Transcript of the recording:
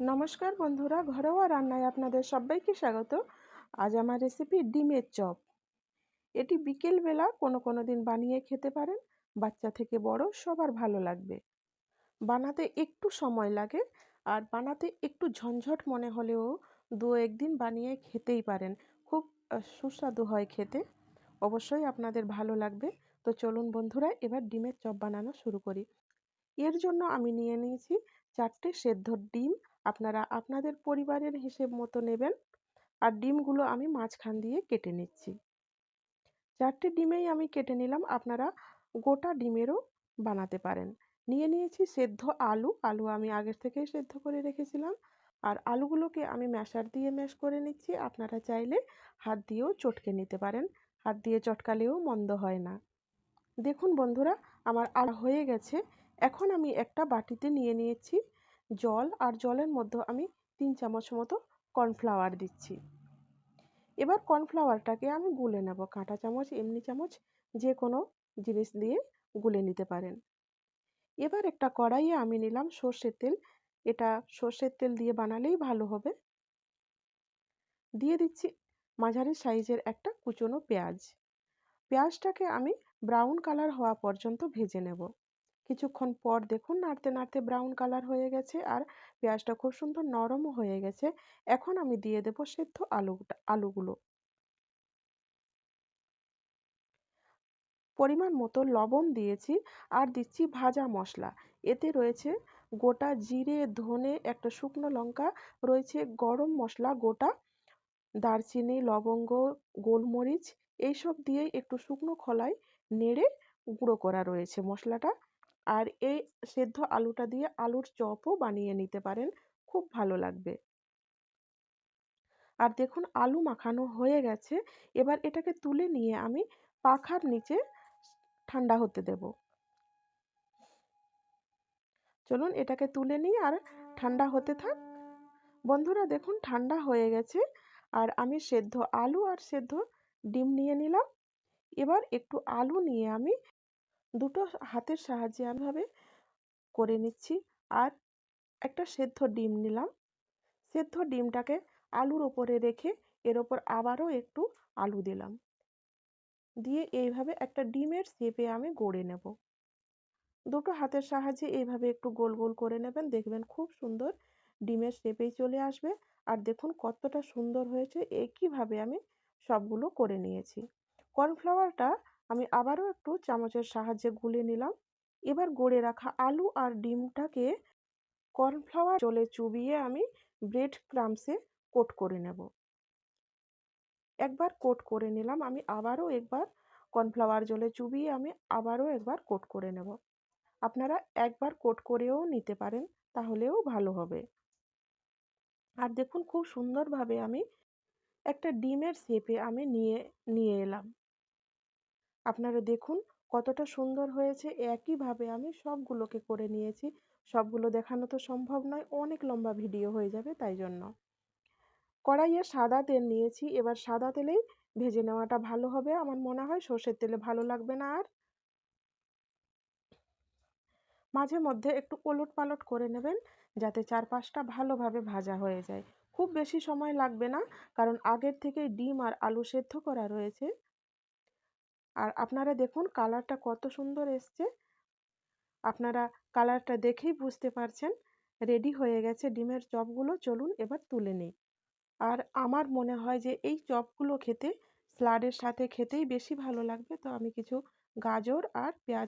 নমস্কার বন্ধুরা, ঘরোয়া রান্নায় আপনাদের সবাইকে স্বাগত। আজ আমার রেসিপি ডিমের চপ। এটি বিকেলবেলা কোনো কোনো দিন বানিয়ে খেতে পারেন, বাচ্চা থেকে বড় সবার ভালো লাগবে। বানাতে একটু সময় লাগে, আর বানাতে একটু ঝঞ্ঝট মনে হলেও দু একদিন বানিয়ে খেতেই পারেন। খুব সুস্বাদু হয় খেতে। অবশ্যই আপনাদের ভালো লাগবে। তো চলুন বন্ধুরা, এবার ডিমের চপ বানানো শুরু করি। এর জন্য আমি নিয়ে নিয়েছি চারটে সেদ্ধ ডিম আপনারা আপনাদের পরিবারের হিসেব মতো নেবেন। আর ডিমগুলো আমি মাঝখান দিয়ে কেটে নিচ্ছি। চারটে ডিমেই আমি কেটে নিলাম। আপনারা গোটা ডিমেরও বানাতে পারেন। নিয়ে নিয়েছি সেদ্ধ আলু। আলু আমি আগের থেকেই সেদ্ধ করে রেখেছিলাম। আর আলুগুলোকে আমি ম্যাশার দিয়ে ম্যাশ করে নিচ্ছি। আপনারা চাইলে হাত দিয়েও চটকে নিতে পারেন। হাত দিয়ে চটকালেও মন্দ হয় না। দেখুন বন্ধুরা, আমার আলু হয়ে গেছে। এখন আমি একটা বাটিতে নিয়ে নিয়েছি। জল আর জলের মধ্যে আমি তিন চামচ মতো কর্নফ্লাওয়ার দিচ্ছি। এবার কর্নফ্লাওয়ারটাকে আমি গুলে নেব। কাঁটা চামচ, এমনি চামচ যে কোনো জিনিস দিয়ে গুলে নিতে পারেন। এবার একটা কড়াইয়ে আমি নিলাম সর্ষের তেল। এটা সর্ষের তেল দিয়ে বানালেই ভালো হবে। দিয়ে দিচ্ছি মাঝারি সাইজের একটা কুচনো পেঁয়াজ। পেঁয়াজটাকে আমি ব্রাউন কালার হওয়া পর্যন্ত ভেজে নেব। কিছুক্ষণ পর দেখুন নাড়তে নাড়তে ব্রাউন কালার হয়ে গেছে আর পেঁয়াজটা খুব সুন্দর নরমও হয়ে গেছে। এখন আমি দিয়ে দেবো সেদ্ধ আলুটা, আলুগুলো। পরিমাণ মতো লবণ দিয়েছি আর দিচ্ছি ভাজা মশলা। এতে রয়েছে গোটা জিরে, ধনে, একটা শুকনো লঙ্কা, রয়েছে গরম মশলা, গোটা দারচিনি, লবঙ্গ, গোলমরিচ, এইসব দিয়েই একটু শুকনো খোলায় নেড়ে গুঁড়ো করা রয়েছে মশলাটা। আর এই সেদ্ধ আলুটা দিয়ে আলুর চপও বানিয়ে নিতে পারেন, খুব ভালো লাগবে। আর দেখুন আলু মাখানো হয়ে গেছে, এবার এটাকে তুলে নিয়ে আমি পাখার নিচে ঠান্ডা হতে দেব। চলুন এটাকে তুলে নিই আর ঠান্ডা হতে থাক। বন্ধুরা দেখুন ঠান্ডা হয়ে গেছে, আর আমি সেদ্ধ আলু আর সেদ্ধ ডিম নিয়ে নিলাম। এবার একটু আলু নিয়ে আমি দুটো হাতের সাহায্যে আমিভাবে করে নিচ্ছি। আর একটা সেদ্ধ ডিম নিলাম। সেদ্ধ ডিমটাকে আলুর ওপরে রেখে এর ওপর আবারও একটু আলু দিলাম। দিয়ে এইভাবে একটা ডিমের শেপে আমি গড়ে নেব। দুটো হাতের সাহায্যে এইভাবে একটু গোল গোল করে নেবেন। দেখবেন খুব সুন্দর ডিমের শেপেই চলে আসবে। আর দেখুন কতটা সুন্দর হয়েছে। একইভাবে আমি সবগুলো করে নিয়েছি। কর্নফ্লাওয়ারটা আমি আবারও একটু চামচের সাহায্যে গুলে নিলাম। এবার গড়ে রাখা আলু আর ডিমটাকে কর্নফ্লাওয়ার জলে চুবিয়ে আমি ব্রেড ক্রামসে কোট করে নেব। একবার কোট করে নিলাম, আমি আবারও একবার কর্নফ্লাওয়ার জলে চুবিয়ে আমি আবারও একবার কোট করে নেব। আপনারা একবার কোট করেও নিতে পারেন, তাহলেও ভালো হবে। আর দেখুন, খুব সুন্দরভাবে আমি একটা ডিমের শেপে আমি নিয়ে নিয়ে এলাম। আপনারা দেখুন কতটা সুন্দর হয়েছে। একইভাবে আমি সবগুলোকে করে নিয়েছি। সবগুলো দেখানো তো সম্ভব নয়, অনেক লম্বা ভিডিও হয়ে যাবে তাই জন্য। কড়াইয়ে সাদা তেল নিয়েছি, এবার সাদা তেলেই ভেজে নেওয়াটা ভালো হবে আমার মনে হয়, সর্ষের তেলে ভালো লাগবে না আর। মাঝে মধ্যে একটু ওলট পালট করে নেবেন, যাতে চারপাশটা ভালোভাবে ভাজা হয়ে যায়। খুব বেশি সময় লাগবে না, কারণ আগের থেকেই ডিম আর আলু সেদ্ধ করা রয়েছে। আর আপনারা দেখুন কালারটা কত সুন্দর এসছে। আপনারা কালারটা দেখেই বুঝতে পারছেন। রেডি হয়ে গেছে ডিমের চপগুলো, চলুন এবার তুলে নিই। আর আমার মনে হয় যে এই চপগুলো খেতে স্যালাডের সাথে খেতেই বেশি ভালো লাগবে। তো আমি কিছু গাজর আর পেঁয়াজ